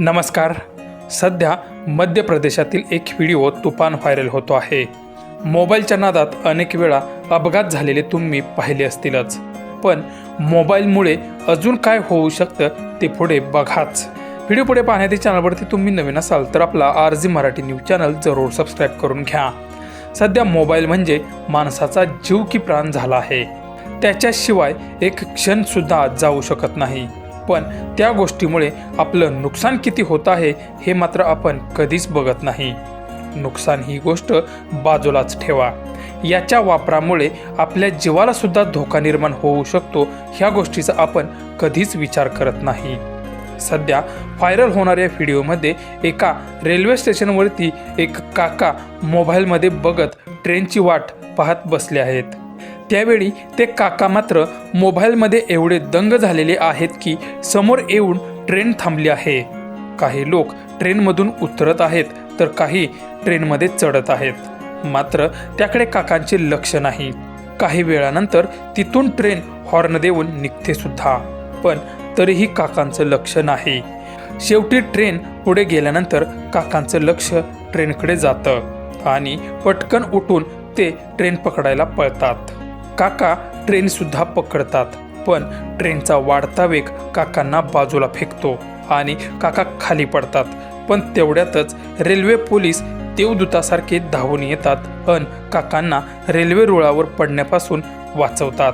नमस्कार. सध्या मध्य प्रदेशातील एक व्हिडिओ तुफान व्हायरल होतो आहे. मोबाईलच्या नादात अनेक वेळा अपघात झालेले तुम्ही पाहिले असतीलच. पण मोबाईलमुळे अजून काय होऊ शकतं ते पुढे बघाच. व्हिडिओ पुढे पाहण्याच्या चॅनलवरती तुम्ही नवीन असाल तर आपला R G Marathi news channel जरूर सबस्क्राईब करून घ्या. सध्या मोबाईल म्हणजे माणसाचा जीव की प्राण झाला आहे. त्याच्याशिवाय एक क्षणसुद्धा जाऊ शकत नाही. पण त्या गोष्टीमुळे आपलं नुकसान किती होत आहे हे मात्र आपण कधीच बघत नाही. नुकसान ही गोष्ट बाजूलाच ठेवा. याच्या वापरामुळे आपल्या जीवाला सुद्धा धोका निर्माण होऊ शकतो ह्या गोष्टीचा आपण कधीच विचार करत नाही. सध्या व्हायरल होणाऱ्या व्हिडिओमध्ये एका रेल्वे स्टेशनवरती एक काका मोबाईलमध्ये बघत ट्रेनची वाट पाहत बसले आहेत. त्यावेळी ते काका मात्र मोबाईलमध्ये एवढे दंग झालेले आहेत की समोर येऊन ट्रेन थांबली आहे. काही लोक ट्रेनमधून उतरत आहेत तर काही ट्रेनमध्ये चढत आहेत. मात्र त्याकडे काकांचे लक्ष नाही. काही वेळानंतर तिथून ट्रेन हॉर्न देऊन निघते सुद्धा. पण तरीही काकांचं लक्ष नाही. शेवटी ट्रेन पुढे गेल्यानंतर काकांचं लक्ष ट्रेनकडे जातं आणि पटकन उठून ते ट्रेन पकडायला पळतात. काका ट्रेनसुद्धा पकडतात पण ट्रेनचा वाढता वेग काकांना बाजूला फेकतो आणि काका खाली पडतात. पण तेवढ्यातच रेल्वे पोलीस देवदूतासारखे धावून येतात अन काकांना रेल्वे रुळावर पडण्यापासून वाचवतात.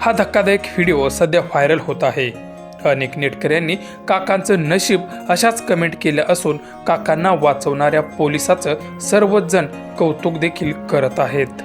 हा धक्कादायक व्हिडिओ सध्या व्हायरल होत आहे. अनेक नेटकऱ्यांनी काकांचं नशीब अशाच कमेंट केल्या असून काकांना वाचवणाऱ्या पोलिसाचं सर्वजण कौतुक देखील करत आहेत.